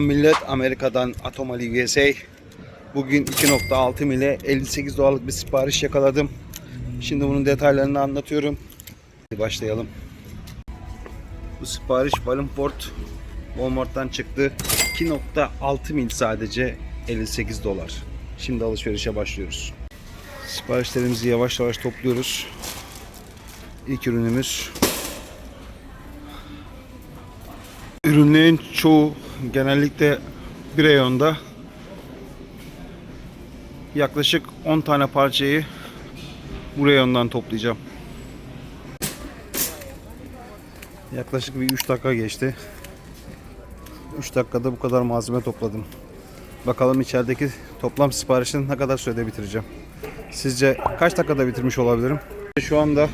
Millet Amerika'dan Atomali USA. Bugün 2.6 mile 58 dolarlık bir sipariş yakaladım. Şimdi bunun detaylarını anlatıyorum. Hadi başlayalım. Bu sipariş Wallingport Walmart'tan çıktı. 2.6 mil sadece 58 dolar. Şimdi alışverişe başlıyoruz. Siparişlerimizi yavaş yavaş topluyoruz. İlk ürünümüz Ürünlerin çoğu genellikle bir reyonda yaklaşık 10 tane parçayı bu reyondan toplayacağım. Yaklaşık bir 3 dakika geçti. 3 dakikada bu kadar malzeme topladım. Bakalım içerideki toplam siparişini ne kadar sürede bitireceğim. Sizce kaç dakikada bitirmiş olabilirim? Şu anda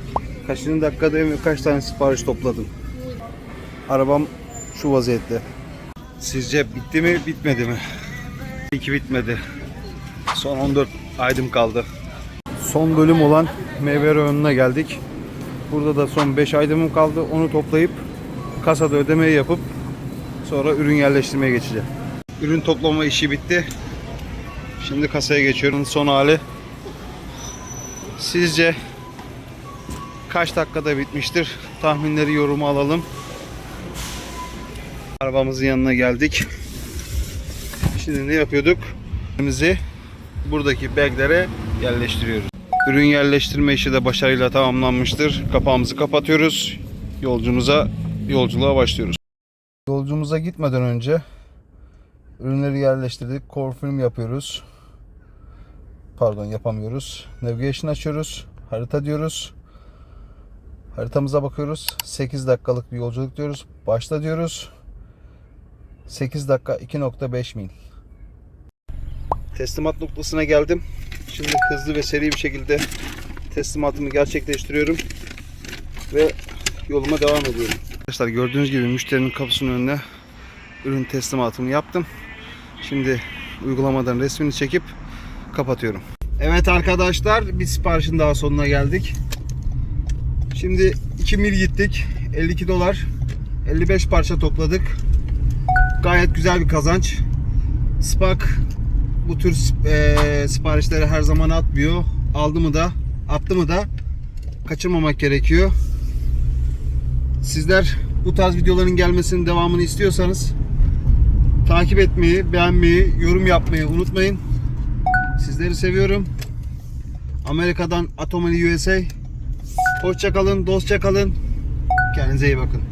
kaçıncı dakikadayım ve kaç tane sipariş topladım? Arabam şu vaziyette. Sizce bitti mi bitmedi mi? İki bitmedi. Son 14 aydım kaldı. Son bölüm olan meyve reyonuna geldik. Burada da son 5 aydımım kaldı. Onu toplayıp kasada ödemeyi yapıp sonra ürün yerleştirmeye geçeceğim. Ürün toplama işi bitti. Şimdi kasaya geçiyorum. Son hali. Sizce kaç dakikada bitmiştir? Tahminleri yoruma alalım. Arabamızın yanına geldik. Şimdi ne yapıyorduk? Ürünümüzü buradaki baglere yerleştiriyoruz. Ürün yerleştirme işi de başarıyla tamamlanmıştır. Kapağımızı kapatıyoruz. Yolcumuza yolculuğa başlıyoruz. Yolcumuza gitmeden önce ürünleri yerleştirdik. Core film yapıyoruz. Pardon yapamıyoruz. Navigation açıyoruz. Harita diyoruz. Haritamıza bakıyoruz. 8 dakikalık bir yolculuk diyoruz. Başla diyoruz. 8 dakika 2.5 mil. Teslimat noktasına geldim. Şimdi hızlı ve seri bir şekilde teslimatımı gerçekleştiriyorum ve yoluma devam ediyorum. Arkadaşlar gördüğünüz gibi müşterinin kapısının önüne ürün teslimatımı yaptım. Şimdi uygulamadan resmini çekip kapatıyorum. Evet arkadaşlar bir siparişin daha sonuna geldik. Şimdi 2 mil gittik. 52 dolar. 55 parça topladık. Gayet güzel bir kazanç. Spark bu tür e, siparişleri her zaman atmıyor. Aldı mı da attı mı da kaçırmamak gerekiyor. Sizler bu tarz videoların gelmesinin devamını istiyorsanız takip etmeyi, beğenmeyi, yorum yapmayı unutmayın. Sizleri seviyorum. Amerika'dan Atomali USA. Hoşça kalın, dostça kalın. Kendinize iyi bakın.